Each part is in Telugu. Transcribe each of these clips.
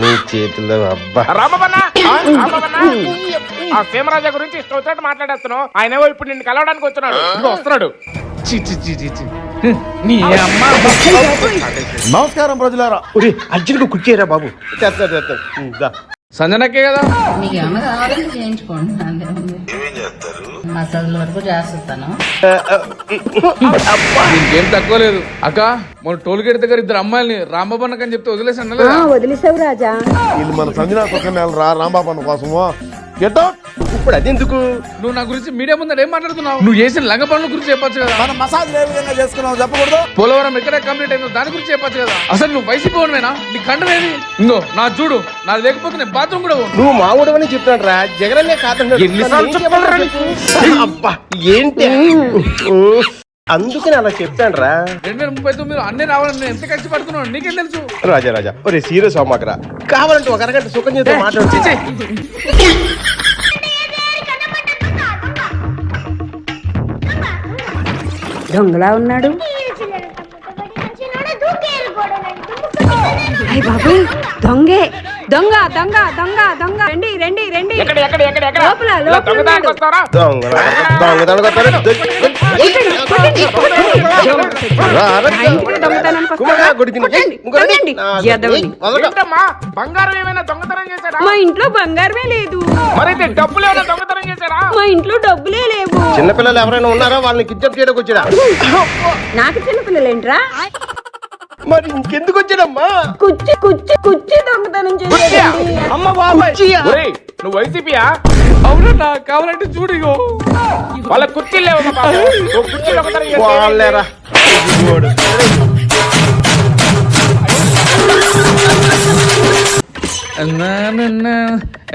నీ చేతిలో అబ్బా. రామబన్న రామబన్న ఆ సీమరాజా గురించి ఇష్టం వచ్చినట్టు మాట్లాడేస్తున్నావు ఆయనేమో ఇప్పుడు నిన్ను కలవడానికి వచ్చినాడు ఇదిగో వస్తున్నాడు. చి చి చి చి చి. నీ అమ్మ నమస్కారం ప్రజలారా. అర్జున్కి కుర్చీరా బాబు? తెస్తా తెస్తా ఉమ్, దా. సంజనకే కదా? మీకు ఏమైనా కావాలంటే చేయించుకోండి మసాజ్ వరకు చేస్తాను. ఇంకేం తక్కువ లేదు. అక్క మన టోల్ గేట్ దగ్గర ఇద్దరు అమ్మాయిల్ని రాంబాబన్నకు అని చెప్తే వదిలేసాను వదిలేసావు రాజా. వీళ్ళు మన సంజనా పక్కన రా రాంబాబు అన్న కోసము. Get out. ఇప్పుడు అదెందుకు? నువ్వు నా గురించి మీడియా ముందర ఏం మాట్లాడుతున్నావు? నువ్వు చేసిన లంగ పనుల గురించి చెప్పొచ్చు కదా. మనం మసాజ్ ఏ విధంగా చేసుకున్నాం చెప్పకూడదు. పోలవరం ఎక్కడ కంప్లీట్ అయిందో దాని గురించి చెప్పొచ్చు కదా. అసలు నువ్వు వైసీపీ వాడివేనా నీ కండం ఏది ఇంకో నా చూడు నా లేకపోతే నేను బాత్రూమ్ కూడా పోను. నువ్వు మామూడవని చెప్తాడు రా. చెప్పాలిరా నీకు? అబ్బా ఏంటి? అందుకని అలా చెప్తాను రా రెండు వేల ముప్పై తొమ్మిది అన్నీ రావాలని నేను ఎంత కష్టపడుతున్నావు నీకేం తెలుసు రాజా రాజా ఒరే సీరియస్ అమ్మకరా కావాలంటే ఒక అరగంట సుఖం చేస్తే మాట్లాడు దొంగలా ఉన్నాడు అయ్య దొంగే దొంగ దొంగ దొంగ దొంగ రండి రండి రండి ఎక్కడ ఎక్కడ ఎక్కడ ఎక్కడ లోపల, లోపల ఉన్నాడు. వస్తావరా దొంగ దొంగ దొంగ కొట్టండి, కొట్టండి, కొట్టండి. బంగారం ఏమైనా దొంగతనం చేశాడా మా ఇంట్లో బంగారమే లేదు. మరైతే డబ్బులు ఏమైనా దొంగతనం చేశాడా మా ఇంట్లో డబ్బులే లేవు. చిన్నపిల్లలు ఎవరైనా ఉన్నారా? వాళ్ళని కిడ్నాప్ చేయడానికి వచ్చాడా నాకు చిన్నపిల్లలేంట్రా? మరి ఇంకెందుకు వచ్చాడమ్మా కుచ్చి కుచ్చి కుచ్చి దొంగతనం చేసేదండి. అమ్మ బాబాయ్. నువ్వు వైసీపీయా? అవునన్నా కావాలంటే చూడు ఇగో. వాళ్ళ కుర్చీలు లేవు వాళ్ళేరా.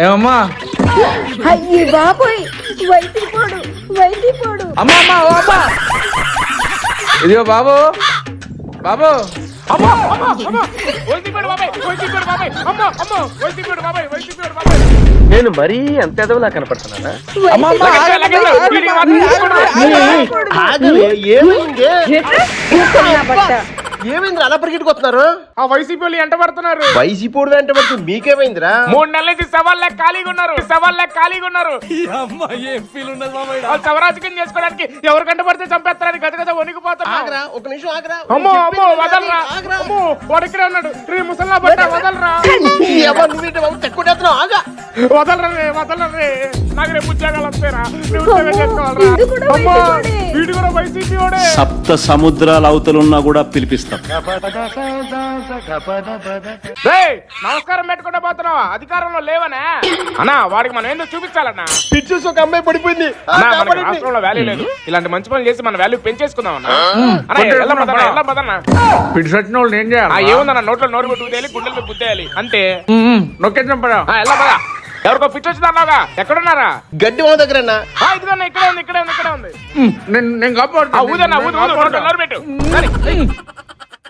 ఏమమ్మా? అయ్యి బాబోయ్ వైసీపోడు వైసీపోడు అమ్మా అమ్మా ఓ అమ్మా. ఇదిగో బాబు. బాబు. అమ్మో అమ్మో అమ్మో. వైసీపీడు బాబాయ్ వైసీపీడు బాబాయ్. అమ్మో అమ్మో. వైసీపీడు బాబాయ్ వైసీపీడు బాబాయ్. నేను మరీ అంత ఎదవలా కనపడుతున్నానా? ఏమైంది? అలా పరిగెట్టుకొస్తున్నారు? ఆ వైసీపీ వాళ్ళు ఎంట పడుతున్నారు. వైసీపీ అంటే పడుతుంది మీకేమైందిరా? మూడు నెలల నుంచి సవాళ్ళ ఖాళీగా ఉన్నారు. సవాళ్ళ ఖాళీగా ఉన్నారు. వాళ్ళు సవరాజకం చేసుకోవడానికి ఎవరికంట పడితే చంపేస్తారని గద వణికిపోతున్నారు. ఆగరా ఒక నిమిషం ఆగరా. అమ్మో అమ్మో వదలరా. అమ్మో వాడు ఇక్కడే ఉన్నాడు. రే ముసల్లా బట్ట వదలరా. బాబు తెక్కునేస్తున్నావు ఆగా. వదలరా వదలరా. నాకు రేపు ఉద్యోగాలు వస్తారా ఉద్యోగం చేసుకోవాలరా. అమ్మో. వీడు కూడా వైసీపీ వాడే. సప్త సముద్రాల అవతలున్నా కూడా పిలిపిస్తాం. రేయ్, నమస్కారం పెట్టుకుంటా పోతున్నావా? అధికారంలో లేవనే? అన్నా వాడికి మనం ఏందో చూపించాలన్నా? పిచ్చేసి ఒక అమ్మాయి పడిపోయింది. ఆ, అన్నా, మనకి కాపాడండి. రాష్ట్రంలో వాల్యూ లేదు. ఇలాంటి మంచి పనులు చేసి మన వాల్యూ పెంచేసుకుందాం అన్న. అన్నా, ఎల్లం పదన్నా, పద. ఎల్లం పదన్నా. పిడి సట్టిన వాళ్ళు ఏం ఆ చేయాలి ఏముందన్న? నోట్లో నోరు పెట్టి ఉదేయాలి గుండెలపై గుద్దేయాలి. అంతే. నొక్కేద్దాం పడా ఆ, ఎల్లం పద? ఎవరికో పిచ్చి వచ్చింది అన్నావుగా? ఎక్కడున్నారా? గడ్డి మా దగ్గర ఆ, ఇదిగోన్నా ఇక్కడే ఉంది ఇక్కడే ఉంది ఇక్కడే ఉంది. నేను కాపాడుతా. ఊదన్నా ఊదు పెట్టు.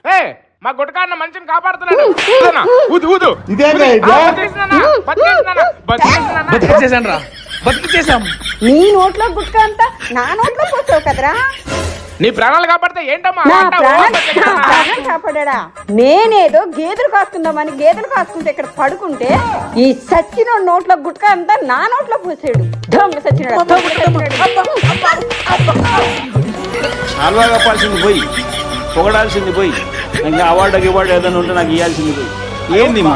ఏ మా గుట్టకాన్న మంచిని కాపాడుతున్నాడు. ఊదు ఊదు. ఇది? బతికిచ్చేసాను రా బతికిచ్చేసాం నీ నోట్లో గుట్క అంతా నా నోట్లో పోసావు కదరా? నీ ప్రాణాలు కాపాడితే ఏంటమ్మా? నా అంటావు? ప్రాణం నా బతికేసిందన్నా. ప్రాణం కాపాడా నేనేదో గేదెలు కాసుకుందామని గేదెలు కాసుకుంటే ఇక్కడ పడుకుంటే ఈ సచ్చిన నోట్లో గుట్క అంతా నా నోట్లో పోసాడు. దొంగ సచ్చినాడు దొంగ సచ్చినాడు. అలవా కప్పాల్సింది పోయి. పొగడాల్సింది పోయి. ఇంకా అవార్డు గివార్డు ఏదైనా ఉంటే నాకు ఇవ్వాల్సింది పోయి. ఏంది మా?